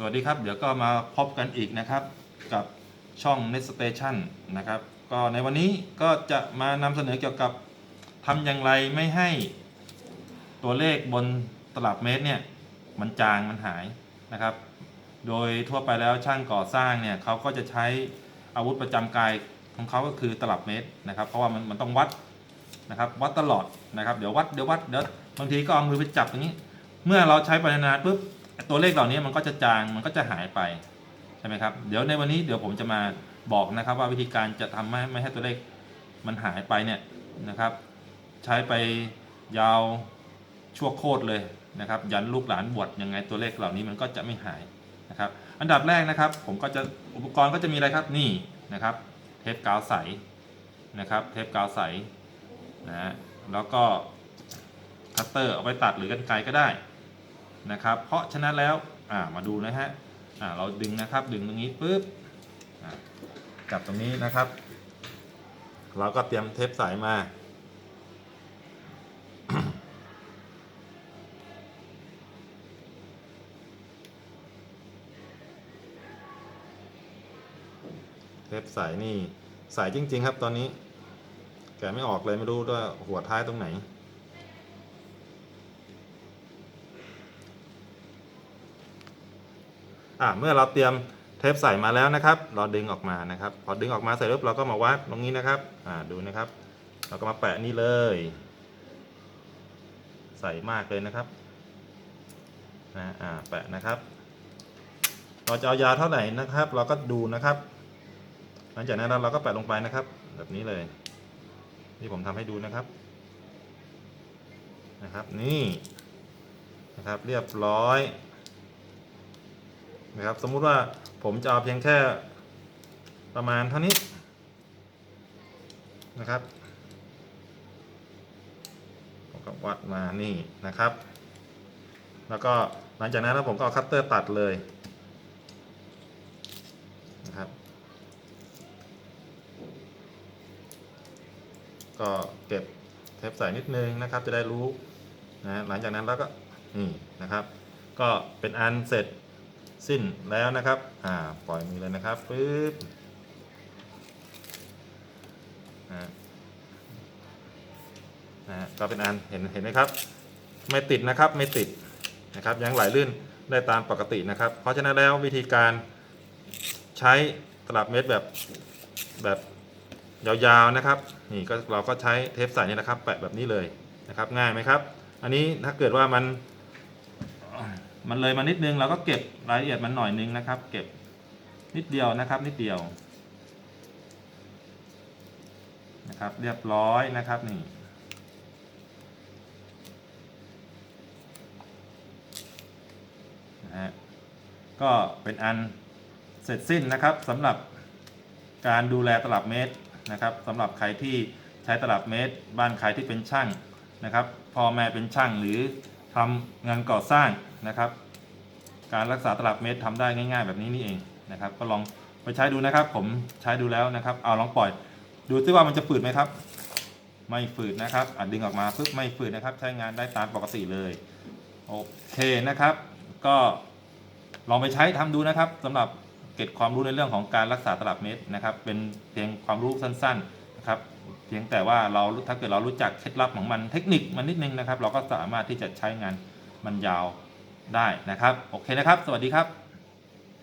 สวัสดีครับ เดี๋ยวก็มาพบกันอีกนะครับ กับช่อง Net Station นะครับ ก็ในวันนี้ก็จะมานำเสนอเกี่ยวกับทำอย่างไรไม่ให้ตัวเลขบนตลับเมตรเนี่ยมันจางมันหายนะครับ โดยทั่วไปแล้วช่างก่อสร้างเนี่ยเขาก็จะใช้อาวุธประจำกายของเขาก็คือตลับเมตรนะครับ เพราะว่ามันมันต้องวัดนะครับวัดตลอดนะครับเดี๋ยววัดเดี๋ยววัดเดี๋ยวบางทีก็เอามือไปจับตรงนี้ เมื่อเราใช้ปนานๆปุ๊บ ตัวเลขเหล่านี้มันก็จะจางมันก็จะหายไปใช่ไหมครับเดี๋ยวในวันนี้เดี๋ยวผมจะมาบอกนะครับว่าวิธีการจะทำไม่ให้ตัวเลขมันหายไปเนี่ยนะครับ ใช้ไปยาวชั่วโคตรเลยนะครับ ยันลูกหลานบวชยังไงตัวเลขเหล่านี้มันก็จะไม่หายนะครับ อันดับแรกนะครับ ผมก็จะอุปกรณ์ก็จะมีอะไรครับนี่นะครับ เทปกาวใสนะครับ เทปกาวใสนะฮะแล้วก็คัตเตอร์เอาไปตัดหรือกรรไกรก็ได้ นะครับ เพราะฉะนั้นแล้วมาดูนะฮะเราดึงนะครับดึงตรงนี้ปุ๊บจับตรงนี้นะครับ เราก็เตรียมเทปใสมาเทปใสนี่ใสจริง ๆ ครับตอนนี้ แกไม่ออกเลยไม่รู้ว่าหัวท้ายตรงไหน อะเมื่อเราเตรียมเทปใส่มาแล้วนะครับ เราดึงออกมานะครับ พอดึงออกมาเสร็จปุ๊บเราก็มาวัดตรงนี้นะครับอ่าดูนะครับ เราก็มาแปะนี่เลย ใส่มากเลยนะครับนะอ่าแปะนะครับเราจะเอายาเท่าไหร่นะครับ เราก็ดูนะครับ หลังจากนั้นเราก็แปะลงไปนะครับ แบบนี้เลยที่ผมทำให้ดูนะครับนะครับนี่นะครับเรียบร้อย นะครับ สมมุติว่าผมจะเอาเพียงแค่ประมาณเท่านี้นะครับผมก็วัดมานี่นะครับ แล้วก็หลังจากนั้นแล้วผมก็เอาคัตเตอร์ตัดเลยนะครับ ก็เก็บเทปใส่นิดนึงนะครับ จะได้รู้นะหลังจากนั้นแล้วก็นี่นะครับ ก็เป็นอันเสร็จ สิ้นแล้วนะครับอ่าปล่อยมือเลยนะครับปึ๊บนะนะฮะก็เป็นอันเห็นเห็นไหมครับ ไม่ติดนะครับไม่ติดนะครับยังไหลลื่นได้ตามปกตินะครับ เพราะฉะนั้นแล้ววิธีการใช้ตลับเม็ดแบบแบบยาวๆนะครับ นี่ก็เราก็ใช้เทปใส่นี่นะครับ แปะแบบนี้เลยนะครับ ง่ายไหมครับ อันนี้ถ้าเกิดว่ามัน มันเลยมานิดนึงเราก็เก็บรายละเอียดมันหน่อยนึงนะครับ เก็บนิดเดียวนะครับ นิดเดียวนะครับ เรียบร้อยนะครับนี่นะฮะก็เป็นอันเสร็จสิ้นนะครับสำหรับการดูแลตลับเมตรนะครับสำหรับใครที่ใช้ตลับเมตร บ้านใครที่เป็นช่างนะครับพ่อแม่เป็นช่างหรือทำงานก่อสร้าง นะครับ การรักษาตลับเมตรทำได้ง่าย ๆ แบบนี้นี่เองนะครับ ก็ลองไปใช้ดูนะครับ ผมใช้ดูแล้วนะครับ เอาลองปล่อย ดูซิว่ามันจะฝืดไหมครับ ไม่ฝืดนะครับอดึงออกมาปึ๊บไม่ฝืดนะครับ ใช้งานได้ตามปกติเลยโอเคนะครับ ก็ลองไปใช้ทำดูนะครับสำหรับเก็บความรู้ในเรื่องของการรักษาตลับเมตรนะครับ เป็นเพียงความรู้สั้นๆนะครับเพียงแต่ว่าเราถ้าเกิดเรารู้จักเคล็ดลับของมันเทคนิคมันนิดนึงนะครับ เราก็สามารถที่จะใช้งานมันยาว ได้นะครับ โอเคนะครับ สวัสดีครับ